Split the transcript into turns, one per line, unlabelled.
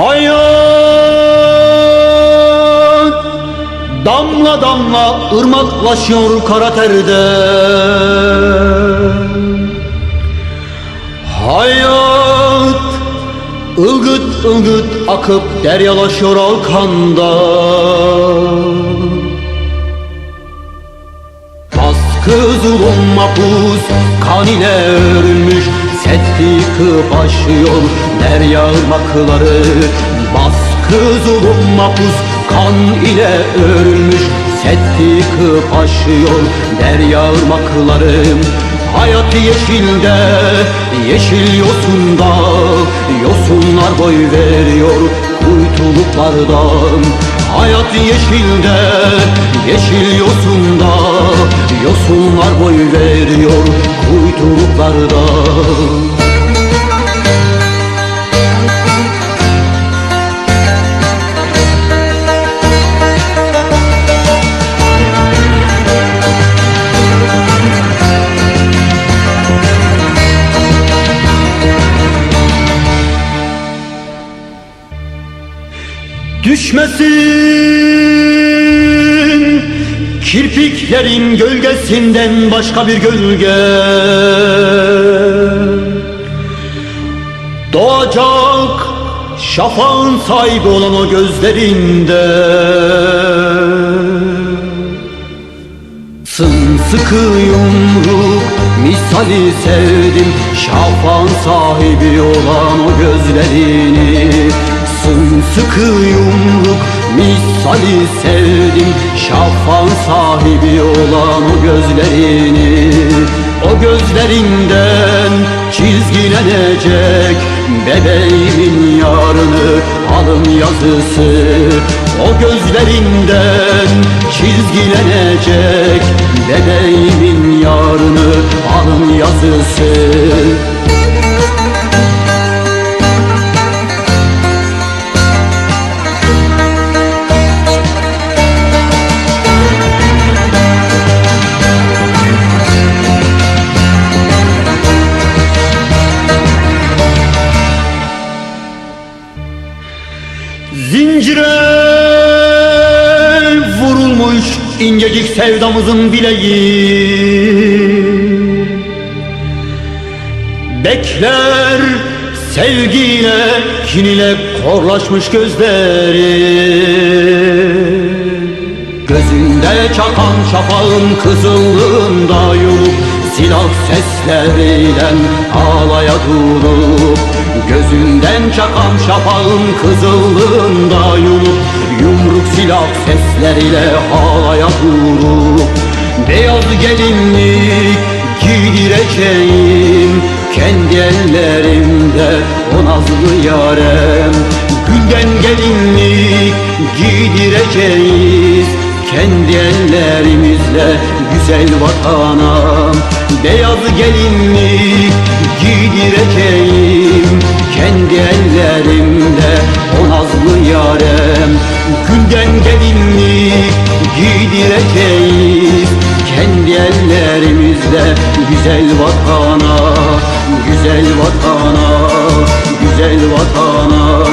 Hayat damla damla ırmaklaşıyor kara terde. Hayat ılgıt ılgıt akıp deryalaşıyor alkanda. Kız zulüm mahpus kan ile örülmüş Set yıkıp aşıyor derya ırmakları Baskı zulüm mapus kan ile örülmüş. Set yıkıp aşıyor derya ırmakları Hayat yeşilde, yeşil yosunda. Yosunlar boy veriyor kuytuluklardan. Hayat yeşilde, yeşil yosunda. Yosunlar boy veriyor kuytuluklardan Düşmesin. Kirpiklerin gölgesinden başka bir gölge. Doğacak şafağın sahibi olan o gözlerinde. Sımsıkı yumruk misali sevdim. Şafağın sahibi olan o gözlerini Sımsıkı yumruk misali sevdim. Şafağın sahibi olan o gözlerini O gözlerinden çizgilenecek Bebeğimin yarını alın yazısı. O gözlerinden çizgilenecek Zincire vurulmuş incecik sevdamızın bileği. Bekler sevgiyle kin ile korlaşmış gözleri. Gözünde çakan şafağın kızıllığında yumup Silah sesleriyle ağlaya durup Gözünden çakan şafağın kızıllığında yumup Yumruk silah sesleriyle ağlaya durup Beyaz gelinlik giydireceğim Kendi ellerimde o nazlı yarem. Gülden gelinlik giydireceğiz kendi ellerimizle güzel vatana Beyaz gelinlik giydireceğim Kendi ellerimle o nazlı yarem. Gülden gelinlik giydireceğiz Kendi ellerimizle Güzel vatana, güzel vatana Güzel vatana